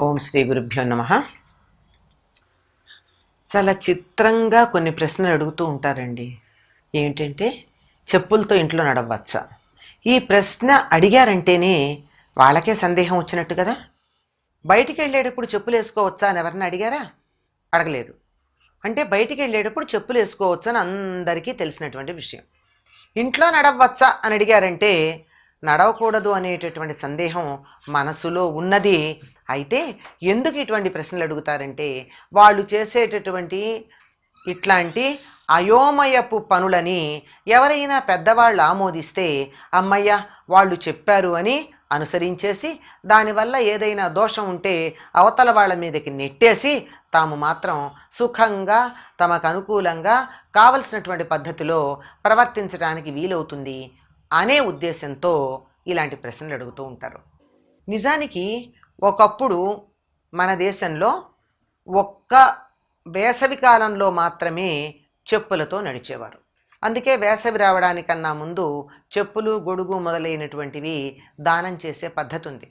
ఓం శ్రీ గురుభ్యో నమ. చాలా చిత్రంగా కొన్ని ప్రశ్నలు అడుగుతూ ఉంటారండి. ఏంటంటే చెప్పులతో ఇంట్లో నడవచ్చా? ఈ ప్రశ్న అడిగారంటేనే వాళ్ళకే సందేహం వచ్చినట్టు కదా? బయటికి వెళ్ళేటప్పుడు చెప్పులు వేసుకోవచ్చా అని ఎవరిని అడిగారా? అడగలేదు. అంటే బయటికి వెళ్ళేటప్పుడు చెప్పులు వేసుకోవచ్చా అని అందరికీ తెలిసినటువంటి విషయం. ఇంట్లో నడవచ్చా అని అడిగారంటే నడవకూడదు అనేటటువంటి సందేహం మనసులో ఉన్నది అయితే ఎందుకు ఇటువంటి ప్రశ్నలు అడుగుతారంటే వాళ్ళు చేసేటటువంటి ఇట్లాంటి అయోమయపు పనులని ఎవరైనా పెద్దవాళ్ళు ఆమోదిస్తే అమ్మయ్య వాళ్ళు చెప్పారు అని అనుసరించేసి దానివల్ల ఏదైనా దోషం ఉంటే అవతల వాళ్ళ మీదకి నెట్టేసి తాము మాత్రం సుఖంగా తమకు అనుకూలంగా కావలసినటువంటి పద్ధతిలో ప్రవర్తించడానికి వీలవుతుంది అనే ఉద్దేశంతో ఇలాంటి ప్రశ్నలు అడుగుతూ ఉంటారు. నిజానికి ఒకప్పుడు మన దేశంలో ఒక్క వేసవి కాలంలో మాత్రమే చెప్పులతో నడిచేవారు. అందుకే వేసవి రావడానికన్నా ముందు చెప్పులు గొడుగు మొదలైనటువంటివి దానం చేసే పద్ధతి ఉంది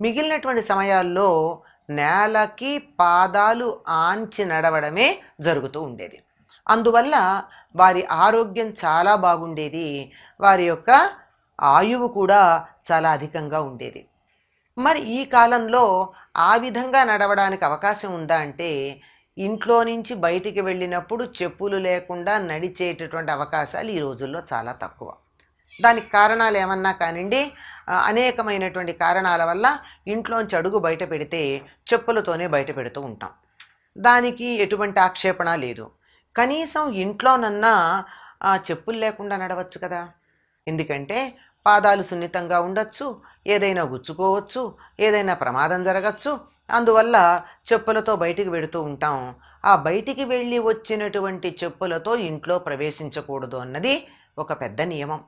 మిగిలినటువంటి సమయాల్లో నేలకి పాదాలు ఆంచి నడవడమే జరుగుతూ ఉండేది. అందువల్ల వారి ఆరోగ్యం చాలా బాగుండేది. వారి యొక్క ఆయువు కూడా చాలా అధికంగా ఉండేది. మరి ఈ కాలంలో ఆ విధంగా నడవడానికి అవకాశం ఉందా అంటే ఇంట్లో నుంచి బయటికి వెళ్ళినప్పుడు చెప్పులు లేకుండా నడిచేటటువంటి అవకాశాలు ఈ రోజుల్లో చాలా తక్కువ. దానికి కారణాలు ఏమన్నా కానివ్వండి అనేకమైనటువంటి కారణాల వల్ల ఇంట్లోంచి అడుగు బయట పెడితే చెప్పులతోనే బయట పెడుతూ ఉంటాం. దానికి ఎటువంటి ఆక్షేపణ లేదు. కనీసం ఇంట్లోనన్నా చెప్పులు లేకుండా నడవచ్చు కదా. ఎందుకంటే పాదాలు సున్నితంగా ఉండొచ్చు ఏదైనా గుచ్చుకోవచ్చు ఏదైనా ప్రమాదం జరగచ్చు. అందువల్ల చెప్పులతో బయటికి వెడుతూ ఉంటాం. ఆ బయటికి వెళ్ళి వచ్చినటువంటి చెప్పులతో ఇంట్లో ప్రవేశించకూడదు అన్నది ఒక పెద్ద నియమం.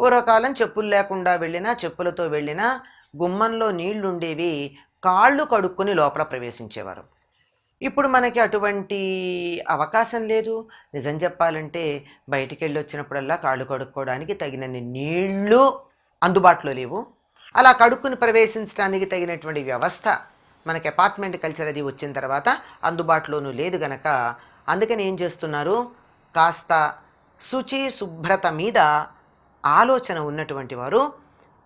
పూర్వకాలం చెప్పులు లేకుండా వెళ్ళినా చెప్పులతో వెళ్ళినా గుమ్మంలో నీళ్ళుండేవి కాళ్ళు కడుక్కొని లోపల ప్రవేశించేవారు. ఇప్పుడు మనకి అటువంటి అవకాశం లేదు. నిజం చెప్పాలంటే బయటికి వెళ్ళి వచ్చినప్పుడల్లా కాళ్ళు కడుక్కోవడానికి తగినన్ని నీళ్ళు అందుబాటులో లేవు. అలా కడుక్కుని ప్రవేశించడానికి తగినటువంటి వ్యవస్థ మనకి అపార్ట్మెంట్ కల్చర్ అది వచ్చిన తర్వాత అందుబాటులోనూ లేదు గనక. అందుకని ఏం చేస్తున్నారు? కాస్త శుచి శుభ్రత మీద ఆలోచన ఉన్నటువంటి వారు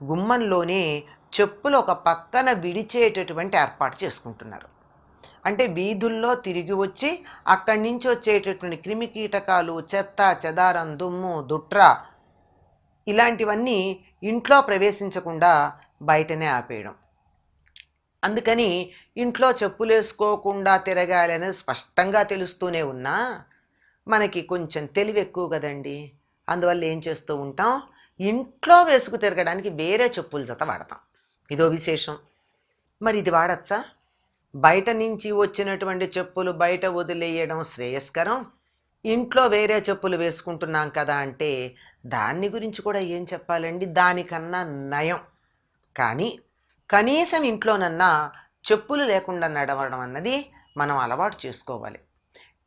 గుమ్మంలోనే చెప్పులు ఒక పక్కన విడిచేటటువంటి ఏర్పాటు చేసుకుంటున్నారు. అంటే వీధుల్లో తిరిగి వచ్చి అక్కడి నుంచి వచ్చేటటువంటి క్రిమి కీటకాలు చెత్త చెదారం దుమ్ము దుట్ర ఇలాంటివన్నీ ఇంట్లో ప్రవేశించకుండా బయటనే ఆపేయడం. అందుకని ఇంట్లో చెప్పులు వేసుకోకుండా తిరగాలి అనేది స్పష్టంగా తెలుస్తూనే ఉన్నా మనకి కొంచెం తెలివి ఎక్కువ కదండి. అందువల్ల ఏం చేస్తూ ఉంటాం? ఇంట్లో వేసుకు తిరగడానికి వేరే చెప్పుల జత వాడతాం. ఇదో విశేషం. మరి ఇది వాడచ్చా? బయట నుంచి వచ్చినటువంటి చెప్పులు బయట వదిలేయడం శ్రేయస్కరం. ఇంట్లో వేరే చెప్పులు వేసుకుంటున్నాం కదా అంటే దాన్ని గురించి కూడా ఏం చెప్పాలండి? దానికన్నా నయం. కానీ కనీసం ఇంట్లోనన్నా చెప్పులు లేకుండా నడవడం అన్నది మనం అలవాటు చేసుకోవాలి.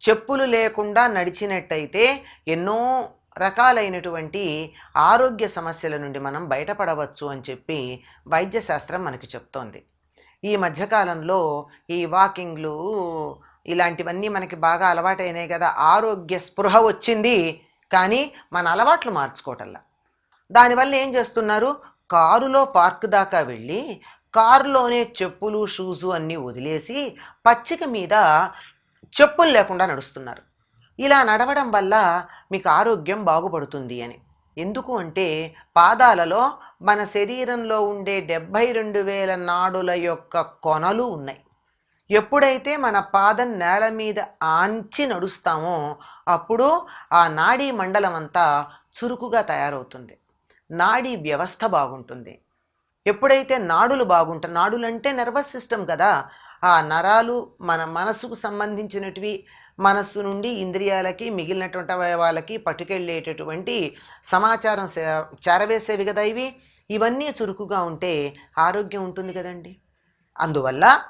చెప్పులు లేకుండా నడిచినట్టయితే ఎన్నో రకాలైనటువంటి ఆరోగ్య సమస్యల నుండి మనం బయటపడవచ్చు అని చెప్పి వైద్యశాస్త్రం మనకి చెప్తోంది. ఈ మధ్యకాలంలో ఈ వాకింగ్లు ఇలాంటివన్నీ మనకి బాగా అలవాటైనాయి కదా. ఆరోగ్య స్పృహ వచ్చింది. కానీ మన అలవాట్లు మార్చుకోవటంలా దానివల్ల ఏం చేస్తున్నారు? కారులో పార్క్ దాకా వెళ్ళి కారులోనే చెప్పులు షూజు అన్నీ వదిలేసి పచ్చిక మీద చెప్పులు లేకుండా నడుస్తున్నారు. ఇలా నడవడం వల్ల మీకు ఆరోగ్యం బాగుపడుతుంది అని. ఎందుకు అంటే పాదాలలో మన శరీరంలో ఉండే డెబ్భై రెండు వేల నాడుల యొక్క కొనలు ఉన్నాయి. ఎప్పుడైతే మన పాదం నేల మీద ఆంచి నడుస్తామో అప్పుడు ఆ నాడీ మండలం అంతా చురుకుగా తయారవుతుంది. నాడీ వ్యవస్థ బాగుంటుంది. ఎప్పుడైతే నాడులు బాగుంటాయి నాడులు అంటే నర్వస్ సిస్టమ్ కదా. ఆ నరాలు మన మనసుకు సంబంధించినటివి మనస్సు నుండి ఇంద్రియాలకి మిగిలినటువంటి అవయవాలకి పట్టుకెళ్ళేటటువంటి సమాచారం సే- చేరవేసేవి కదా ఇవి. ఇవన్నీ చురుకుగా ఉంటే ఆరోగ్యం ఉంటుంది కదండి. అందువల్ల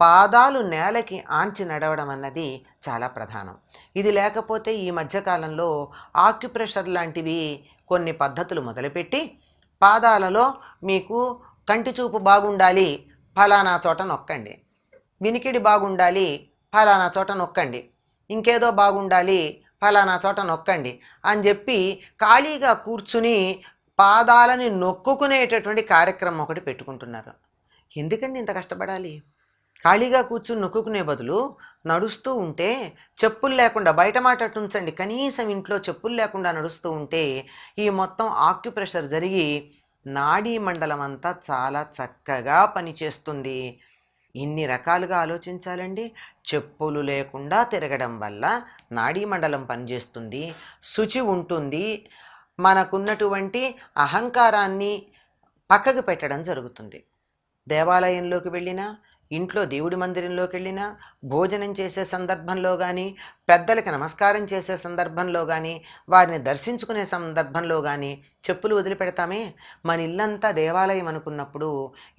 పాదాలు నేలకి ఆంచి నడవడం అన్నది చాలా ప్రధానం. ఇది లేకపోతే ఈ మధ్యకాలంలో ఆక్యుప్రెషర్ లాంటివి కొన్ని పద్ధతులు మొదలుపెట్టి పాదాలలో మీకు కంటి చూపు బాగుండాలి ఫలానా చోట నొక్కండి. వినికిడి బాగుండాలి ఫలానా చోట నొక్కండి. ఇంకేదో బాగుండాలి ఫలానా చోట నొక్కండి అని చెప్పి ఖాళీగా కూర్చుని పాదాలని నొక్కుకునేటటువంటి కార్యక్రమం ఒకటి పెట్టుకుంటున్నారు. ఎందుకండి ఇంత కష్టపడాలి? ఖాళీగా కూర్చుని నొక్కుకునే బదులు నడుస్తూ ఉంటే చెప్పులు లేకుండా బయట మాట ఉంచండి కనీసం ఇంట్లో చెప్పులు లేకుండా నడుస్తూ ఉంటే ఈ మొత్తం ఆక్యుప్రెషర్ జరిగి నాడీ మండలం అంతా చాలా చక్కగా పనిచేస్తుంది. ఇన్ని రకాలుగా ఆలోచించాలండి. చెప్పులు లేకుండా తిరగడం వల్ల నాడీ మండలం పనిచేస్తుంది శుచి ఉంటుంది. మనకున్నటువంటి అహంకారాన్ని పక్కకు పెట్టడం జరుగుతుంది. దేవాలయంలోకి వెళ్ళినా ఇంట్లో దేవుడి మందిరంలోకి వెళ్ళినా భోజనం చేసే సందర్భంలో కానీ పెద్దలకి నమస్కారం చేసే సందర్భంలో కానీ వారిని దర్శించుకునే సందర్భంలో కానీ చెప్పులు వదిలిపెడతామే. మన ఇల్లంతా దేవాలయం అనుకున్నప్పుడు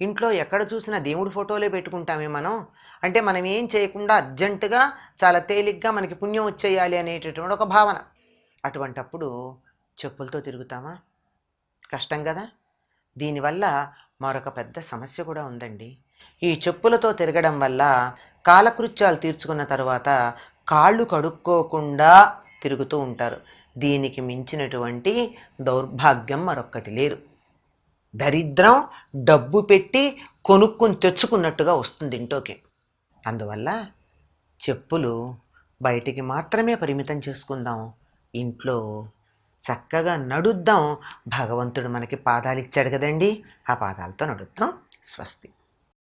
ఇంట్లో ఎక్కడ చూసినా దేవుడి ఫోటోలే పెట్టుకుంటామే మనం. అంటే మనం ఏం చేయకుండా అర్జెంటుగా చాలా తేలిగ్గా మనకి పుణ్యం వచ్చేయాలి అనేటటువంటి ఒక భావన. అటువంటప్పుడు చెప్పులతో తిరుగుతామా? కష్టం కదా. దీనివల్ల మరొక పెద్ద సమస్య కూడా ఉందండి. ఈ చెప్పులతో తిరగడం వల్ల కాలకృత్యాలు తీర్చుకున్న తర్వాత కాళ్ళు కడుక్కోకుండా తిరుగుతూ ఉంటారు. దీనికి మించినటువంటి దౌర్భాగ్యం మరొక్కటి లేరు దరిద్రం డబ్బు పెట్టి కొనుక్కుని తెచ్చుకున్నట్టుగా వస్తుంది ఇంట్లోకి. అందువల్ల చెప్పులు బయటికి మాత్రమే పరిమితం చేసుకుందాం. ఇంట్లో చక్కగా నడుద్దాం. భగవంతుడు మనకి పాదాలు ఇచ్చాడు కదండి. ఆ పాదాలతో నడుద్దాం. స్వస్తి.